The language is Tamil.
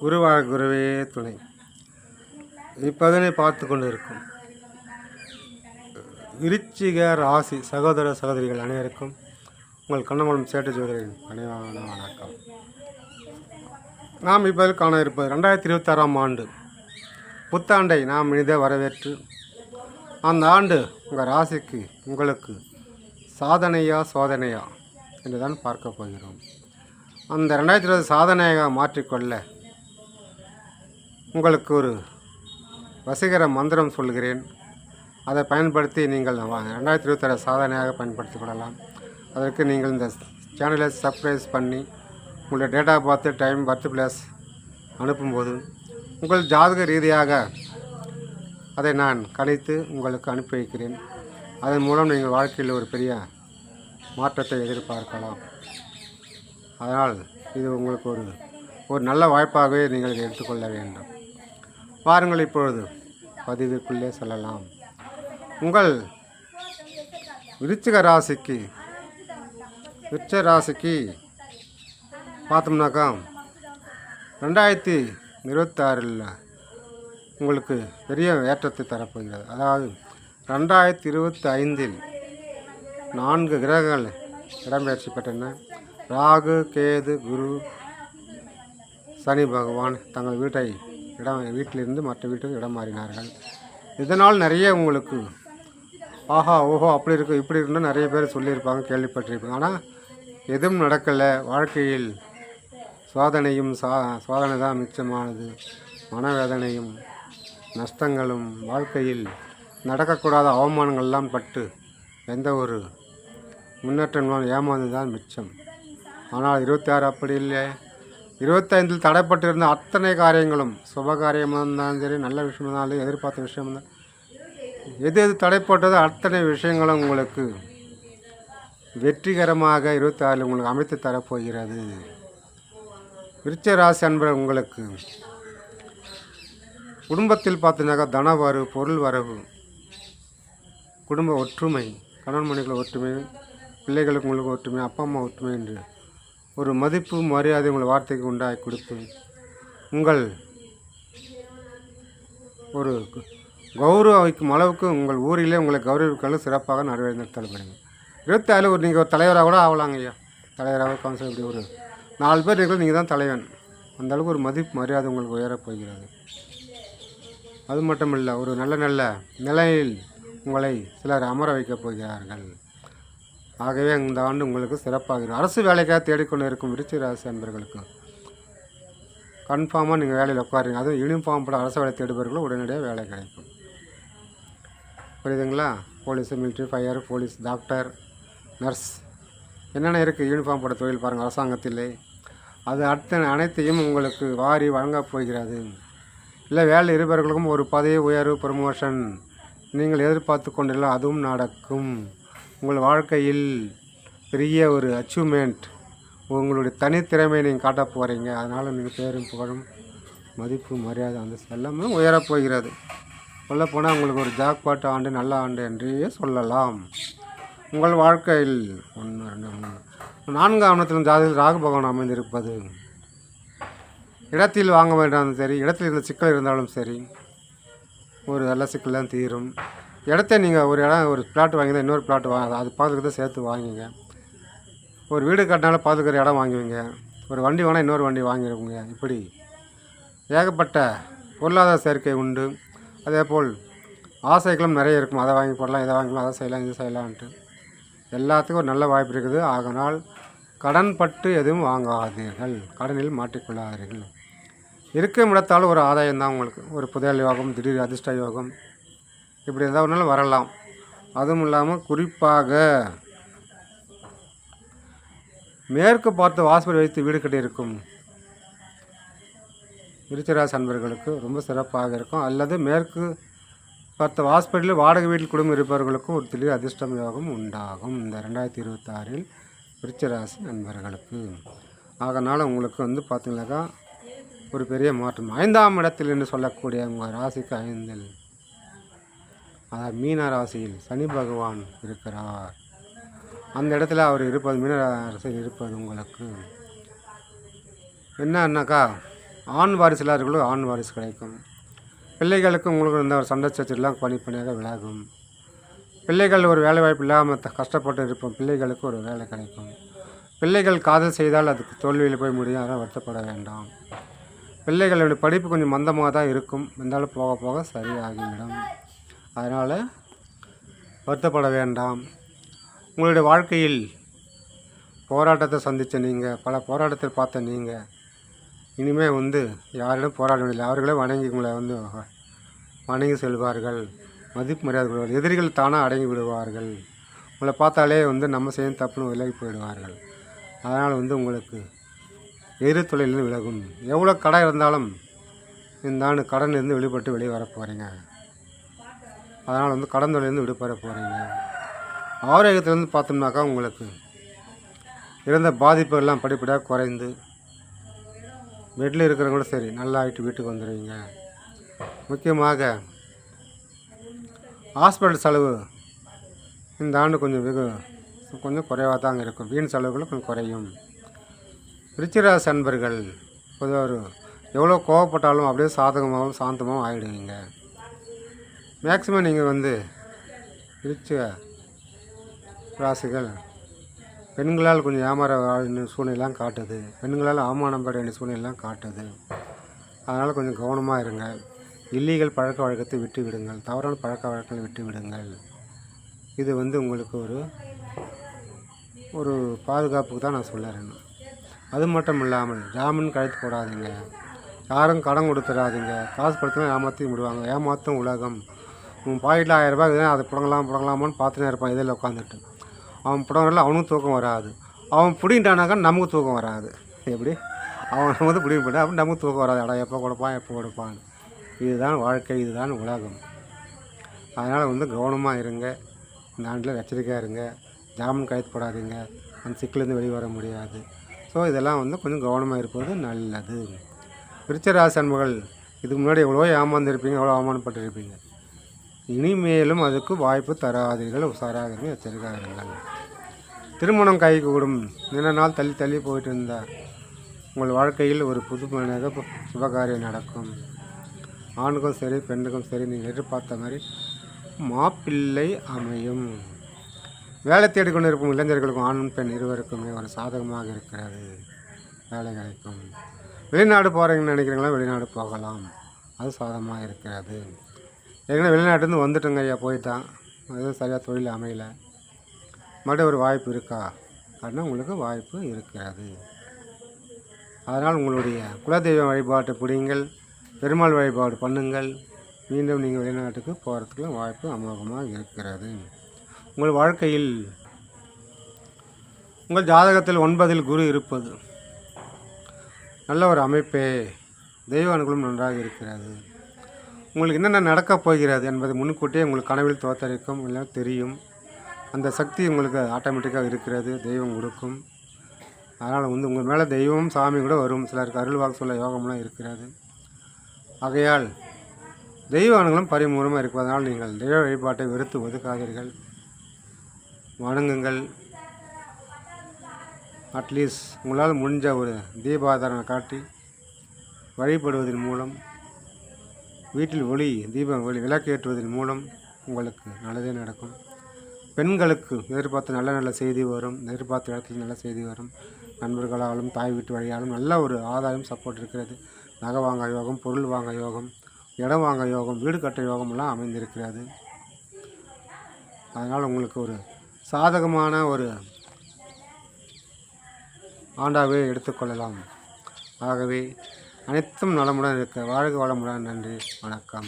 குருவாழ குருவே துணை. இப்பதனை பார்த்து கொண்டு இருக்கும் விருச்சிக ராசி சகோதர சகோதரிகள் அனைவருக்கும் உங்கள் கண்ணமலம் சேட்டு ஜோதரின் பணிவான வணக்கம். நாம் இப்போது காண இருப்பது ரெண்டாயிரத்தி இருபத்தாறாம் ஆண்டு. புத்தாண்டை நாம் இனிதே வரவேற்று அந்த ஆண்டு உங்கள் ராசிக்கு உங்களுக்கு சாதனையா சோதனையா? என்று தான் பார்க்க போகிறோம். அந்த ரெண்டாயிரத்தி இருபது சாதனையாக மாற்றிக்கொள்ள உங்களுக்கு ஒரு வசீகர மந்திரம் சொல்கிறேன். அதை பயன்படுத்தி நீங்கள் ரெண்டாயிரத்தி இருபத்தாறு சாதனையாக பயன்படுத்திக் கொள்ளலாம். அதற்கு நீங்கள் இந்த சேனலை சப்ஸ்கிரைஸ் பண்ணி உங்களுடைய டேட்டா பார்த்து டைம் பர்த் பிளேஸ் அனுப்பும்போது உங்கள் ஜாதக ரீதியாக அதை நான் கணித்து உங்களுக்கு அனுப்பி வைக்கிறேன். அதன் மூலம் நீங்கள் வாழ்க்கையில் ஒரு பெரிய மாற்றத்தை எதிர்பார்க்கலாம். அதனால் இது உங்களுக்கு ஒரு ஒரு நல்ல வாய்ப்பாகவே நீங்கள் எடுத்துக்கொள்ள வேண்டும். வாருங்கள் இப்பொழுது. பதிவுக்குள்ளே சொல்லலாம். உங்கள் விருச்சிக ராசிக்கு விருச்ச ராசிக்கு பார்த்தோம்னாக்கா ரெண்டாயிரத்தி இருபத்தாறில் உங்களுக்கு பெரிய ஏற்றத்தை தரப்போகிறது. அதாவது ரெண்டாயிரத்தி இருபத்தி ஐந்தில் நான்கு கிரகங்கள் இடம்பெயர்ச்சி பெற்றன. ராகு கேது குரு சனி பகவான் தங்கள் வீட்டை இடம் வீட்டிலிருந்து மற்ற வீட்டுக்கு இடம் மாறினார்கள். இதனால் நிறைய உங்களுக்கு ஆஹா ஓஹோ அப்படி இருக்கு இப்படி இருக்குன்னு நிறைய பேர் சொல்லியிருப்பாங்க கேள்விப்பட்டிருப்பாங்க. ஆனால் எதுவும் நடக்கலை. வாழ்க்கையில் சோதனையும் சா சோதனை தான் மிச்சமானது. மனவேதனையும் நஷ்டங்களும் வாழ்க்கையில் நடக்கக்கூடாத அவமானங்கள்லாம் பட்டு எந்த ஒரு முன்னேற்றம் ஏமாந்து தான் மிச்சம். ஆனால் இருபத்தி ஆறு அப்படி இல்லை இருபத்தைந்தில் தடைப்பட்டிருந்த அத்தனை காரியங்களும் சுப காரியமாக இருந்தாலும் சரி நல்ல விஷயம் இருந்தாலும் எதிர்பார்த்த விஷயம் தான் எது எது தடைப்பட்டதோ அத்தனை விஷயங்களும் உங்களுக்கு வெற்றிகரமாக இருபத்தி ஆறில் உங்களுக்கு அமைத்து தரப்போகிறது. விருச்ச ராசி அன்பர் உங்களுக்கு குடும்பத்தில் பார்த்தீங்கன்னாக்கா தன வரவு பொருள் வரவு குடும்ப ஒற்றுமை கணவன் மனைவிகள் ஒற்றுமை பிள்ளைகளுக்கு உங்களுக்கு ஒற்றுமை அப்பா அம்மா ஒற்றுமை என்று ஒரு மதிப்பு மரியாதை உங்கள் வார்த்தைக்கு உண்டாகி கொடுத்து உங்கள் ஒரு க- கௌரவம் வைக்கும் அளவுக்கு உங்கள் ஊரிலே உங்களை கௌரவிக்கலும் சிறப்பாக நிறைவேற்றப்படுங்க இருபத்தி ஒரு நீங்கள் ஒரு தலைவராக கூட ஆகலாங்க ஐயா. தலைவராக கவுன்சிலர் இப்படி ஒரு நாலு பேர் இருக்கிறது நீங்கள் தான் தலைவன். அந்த அளவுக்கு ஒரு மதிப்பு மரியாதை உங்களுக்கு உயரப் போகிறது. அது மட்டும் இல்லை ஒரு நல்ல நல்ல நிலையில் உங்களை சிலர் அமர வைக்கப் போகிறார்கள். ஆகவே இந்த ஆண்டு உங்களுக்கு சிறப்பாக இருக்கும் அரசு வேலைக்காக தேடிக்கொண்டு இருக்கும் விருச்சிக ராசி அன்பர்களுக்கு கன்ஃபார்மாக நீங்கள் வேலையில் உட்காருங்க. அதுவும் யூனிஃபார்ம் போட அரசு வேலை தேடுபவர்களும் உடனடியாக வேலை கிடைக்கும். புரியுதுங்களா? Police military fire police doctor nurse என்னென்ன இருக்குது யூனிஃபார்ம் போட தொழில் பாருங்கள் அரசாங்கத்திலே. அது அடுத்த அனைத்தையும் உங்களுக்கு வாரி வழங்கப் போகிறது. இல்லை வேலை இருப்பவர்களுக்கும் ஒரு பதவி உயர்வு ப்ரமோஷன் நீங்கள் எதிர்பார்த்து கொண்டிருந்தால் அதுவும் நடக்கும். உங்கள் வாழ்க்கையில் பெரிய ஒரு அச்சீவ்மெண்ட் உங்களுடைய தனித்திறமையை நீங்கள் காட்டப் போகிறீங்க அதனால் நீங்கள் பேரும் புகழும் மதிப்பு மரியாதை அந்த எல்லாமே உயரப்போகிறது சொல்லப்போனால் உங்களுக்கு ஒரு ஜாக்பாட் ஆண்டு நல்ல ஆண்டு என்றே சொல்லலாம். உங்கள் வாழ்க்கையில் ஒன்று ரெண்டு மூணு நான்காம் இடத்திலும் ஜாதகத்தில் ராகு பகவான் அமைந்திருப்பது. இடத்தில் வாங்க வேண்டாம் சரி. இடத்தில் இருந்த சிக்கல் இருந்தாலும் சரி. ஒரு நல்ல சிக்கல்லாம் தீரும். இடத்த நீங்கள் ஒரு இடம் ஒரு பிளாட் வாங்கிதான் இன்னொரு பிளாட் வாங்க அது பார்த்துக்கிறத சேர்த்து வாங்குங்க. ஒரு வீடு கட்டினாலும் பார்த்துக்கிற இடம் வாங்குவீங்க. ஒரு வண்டி வாங்கினா இன்னொரு வண்டி வாங்கிடுவீங்க இப்படி. ஏகப்பட்ட பொருளாதார சேர்க்கை உண்டு. அதே போல் ஆசைகளும் நிறைய இருக்கும். அதை வாங்கி போடலாம் இதை வாங்கலாம் அதை செய்யலாம் இது செய்யலான்ட்டு எல்லாத்துக்கும் ஒரு நல்ல வாய்ப்பு இருக்குது. ஆகனால் கடன் பட்டு எதுவும் வாங்காதீர்கள். கடனில் மாட்டிக்கொள்ளாதீர்கள். இருக்கும் இடத்தாலும் ஒரு ஆதாயம் தான் உங்களுக்கு. ஒரு புதையல் யோகம் திடீர் அதிர்ஷ்ட யோகம். இப்படி எதாவது ஒன்றாலும் வரலாம். அதுவும் இல்லாமல் குறிப்பாக மேற்கு பார்த்து வாசல் வைத்து வீடு கட்டியிருக்கும் விருச்சிராசி அன்பர்களுக்கு ரொம்ப சிறப்பாக இருக்கும். அல்லது மேற்கு பார்த்த ஹாஸ்பிட்டலில் வாடகை வீட்டில் குடும்பம் இருப்பவர்களுக்கும் ஒரு திடீர் அதிர்ஷ்டம் யோகம் உண்டாகும். இந்த ரெண்டாயிரத்தி இருபத்தாறில் விருச்சிராசி அன்பர்களுக்கு. ஆகனால உங்களுக்கு வந்து பார்த்தீங்கன்னாக்கா ஒரு பெரிய மாற்றம். ஐந்தாம் இடத்தில் என்று சொல்லக்கூடிய உங்கள் ராசிக்கு ஐந்தில் அதாவது மீன ராசியில் சனி பகவான் இருக்கிறார். அந்த இடத்துல அவர் இருப்பது மீன ராசியில் இருப்பது உங்களுக்கு என்னன்னாக்கா ஆண் வாரிசு இல்லாதவர்களும் ஆண் வாரிசு கிடைக்கும். பிள்ளைகளுக்கு உங்களுக்கு இந்த ஒரு சண்டை சச்சரவுலாம் பணிப்பணியாக விலகும். பிள்ளைகள் ஒரு வேலை வாய்ப்பு இல்லாமல் கஷ்டப்பட்டு இருப்போம். பிள்ளைகளுக்கு ஒரு வேலை கிடைக்கும். பிள்ளைகள் காதல் செய்தால் அதுக்கு தோல்வியில் போய் முடியும். அதெல்லாம் வருத்தப்பட வேண்டாம். பிள்ளைகளுடைய படிப்பு கொஞ்சம் மந்தமாக தான் இருக்கும். இருந்தாலும் போக போக சரியாகிவிடும். அதனால் வருத்தப்பட வேண்டாம். உங்களுடைய வாழ்க்கையில் போராட்டத்தை சந்தித்த நீங்கள் பல போராட்டத்தை பார்த்த நீங்கள் இனிமேல் வந்து யாரிடம் போராட வேண்டியதில்லை. அவர்களே வணங்கி உங்களை வந்து வணங்கி செல்வார்கள். மதிப்பு மரியாதை கொடுவார்கள் எதிரிகள் தானாக அடங்கி விடுவார்கள். உங்களை பார்த்தாலே வந்து நம்ம செய்யும் தப்புன்னு விலகி போயிடுவார்கள். அதனால் வந்து உங்களுக்கு எதிர் தொழிலிருந்து விலகும். எவ்வளோ கடை இருந்தாலும் இந்த ஆண்டு கடன் இருந்து வெளிப்பட்டு வெளியே வர போகிறீங்க அதனால் வந்து கடன் தொழிலிருந்து விடுபட போகிறீங்க. ஆரோக்கியத்துலேருந்து பார்த்தோம்னாக்கா உங்களுக்கு இருந்த பாதிப்பு எல்லாம் படிப்படியாக குறைந்து பெட்டில் இருக்கிறவங்களும் சரி நல்லா ஆகிட்டு வீட்டுக்கு வந்துடுவீங்க. முக்கியமாக ஹாஸ்பிட்டல் செலவு இந்த ஆண்டு கொஞ்சம் வெகு கொஞ்சம் குறைவாக தாங்க இருக்கும். வீண் செலவுகளும் கொஞ்சம் குறையும். ரிச்சிராஜ் அன்பர்கள் பொதுவாக ஒரு எவ்வளோ கோவப்பட்டாலும் அப்படியே சாதகமாகவும் சாந்தமாகவும் ஆகிடுவீங்க மேக்ஸிமம் நீங்கள் வந்து ரிச்ச ராசிகள். பெண்களால் கொஞ்சம் ஏமாற வேண்டிய சூழ்நிலாம் காட்டுது. பெண்களால் அவமானம் பெற வேண்டிய சூழ்நிலாம் காட்டுது. அதனால் கொஞ்சம் கவனமாக இருங்க. இல்லீகல் பழக்க வழக்கத்தை விட்டு விடுங்கள். தவறான பழக்க வழக்கங்களை விட்டு விடுங்கள். இது வந்து உங்களுக்கு ஒரு ஒரு பாதுகாப்புக்கு தான் நான் சொல்லுறேன். அது மட்டும் இல்லாமல் ஜாமீன் கழுத்து போடாதீங்க. யாரும் கடன் கொடுத்துடாதீங்க காசு படுத்தினா ஏமாற்றி விடுவாங்க. ஏமாற்றும் உலகம். உன் பாக்கெட்டில் ஆயிரம் ரூபாய் இருக்குதுன்னா அதை புடங்கலாம் புடங்கலாமான்னு பார்த்துனே இருப்பான் இதில் உட்காந்துட்டு. அவன் புடங்கல அவனுக்கும் தூக்கம் வராது. அவன் பிடிங்கிட்டானாக்கா நமக்கு தூக்கம் வராது. எப்படி? அவன் வந்து பிடிங்க போட்டா அப்படி நமக்கு தூக்கம் வராது. அடா எப்போ கொடுப்பான் எப்போ கொடுப்பான் இதுதான் வாழ்க்கை இதுதான் உலகம். அதனால் வந்து கவனமாக இருங்க. இந்த ஆண்டில் எச்சரிக்கையாக இருங்க. ஜாமீன் கைது போடாதீங்க. அந்த சிக்கிலேருந்து வெளியே வர முடியாது. ஸோ இதெல்லாம் வந்து கொஞ்சம் கவனமாக இருப்பது நல்லது. விருச்சராசன்மகள் இதுக்கு முன்னாடி எவ்வளோ ஏமாந்துருப்பீங்க எவ்வளோ அவமானப்பட்டிருப்பீங்க. இனிமேலும் அதுக்கு வாய்ப்பு தராதீர்கள். உசாராகவே இருங்க திருமணம் கை கூடும் நாள் தள்ளி தள்ளி போயிட்டு இருந்தார் உங்கள் வாழ்க்கையில் ஒரு புது மனித சுபகாரியம் நடக்கும். ஆணுக்கும் சரி பெண்ணுக்கும் சரி நீங்கள் எதிர்பார்த்த மாதிரி மாப்பிள்ளை அமையும். வேலை தேடிக்கொண்டு இருக்கும் இளைஞர்களுக்கும் ஆண் பெண் இருவருக்குமே ஒரு சாதகமாக இருக்கிறது. வேலை கிடைக்கும். வெளிநாடு போகிறீங்கன்னு நினைக்கிறீங்களா? வெளிநாடு போகலாம். அது சாதகமாக இருக்கிறது. ஏற்கனவே வெளிநாட்டுலேருந்து வந்துட்டோங்க ஐயா போயிட்டான். அதுவும் சரியாக தொழில் அமையலை. மறுபடியும் ஒரு வாய்ப்பு இருக்கா? அப்படின்னா உங்களுக்கு வாய்ப்பு இருக்கிறது. அதனால் உங்களுடைய குலதெய்வ வழிபாட்டை பிடிங்கள் பெருமாள் வழிபாடு பண்ணுங்கள். மீண்டும் நீங்கள் வெளிநாட்டுக்கு போகிறதுக்குலாம் வாய்ப்பு அமோகமாக இருக்கிறது. உங்கள் வாழ்க்கையில் உங்கள் ஜாதகத்தில் ஒன்பதில் குரு இருப்பது நல்ல ஒரு அமைப்பே. தெய்வ அனுகூலம் நன்றாக இருக்கிறது. உங்களுக்கு என்னென்ன நடக்கப் போகிறது என்பது முன்கூட்டியே உங்களுக்கு கனவில் தோத்தரிக்கும் இல்லை தெரியும். அந்த சக்தி உங்களுக்கு ஆட்டோமேட்டிக்காக இருக்கிறது தெய்வம் கொடுக்கும் அதனால் வந்து உங்கள் மேலே தெய்வம் சாமி கூட வரும். சிலருக்கு அருள்வாக சொல்ல யோகம்லாம் இருக்கிறது. ஆகையால் தெய்வ அணுகளும் பரிமூலமாக இருப்பதனால் நீங்கள் தெய்வ வழிபாட்டை வெறுத்து ஒதுக்காதீர்கள். வணங்குங்கள். அட்லீஸ்ட் உங்களால் முடிஞ்ச ஒரு தீபாதாரணை காட்டி வழிபடுவதன் மூலம் வீட்டில் ஒளி தீபம் ஒளி விளக்கேற்றுவதன் மூலம் உங்களுக்கு நல்லதே நடக்கும். பெண்களுக்கு எதிர்பார்த்த நல்ல நல்ல செய்தி வரும். எதிர்பார்த்த இடத்துல நல்ல செய்தி வரும். நண்பர்களாலும் தாய் வீட்டு வழியாலும் நல்ல ஒரு ஆதாயம் சப்போர்ட் இருக்கிறது. நகை வாங்க யோகம் பொருள் வாங்க யோகம் இடம் வாங்க யோகம் வீடு கட்ட யோகமெல்லாம் அமைந்திருக்கிறது. அதனால் உங்களுக்கு ஒரு சாதகமான ஒரு ஆண்டாகவே எடுத்துக்கொள்ளலாம். ஆகவே அனைத்தும் நலமுடன் இருக்க வாழ்க வளமுடன். நன்றி. வணக்கம்.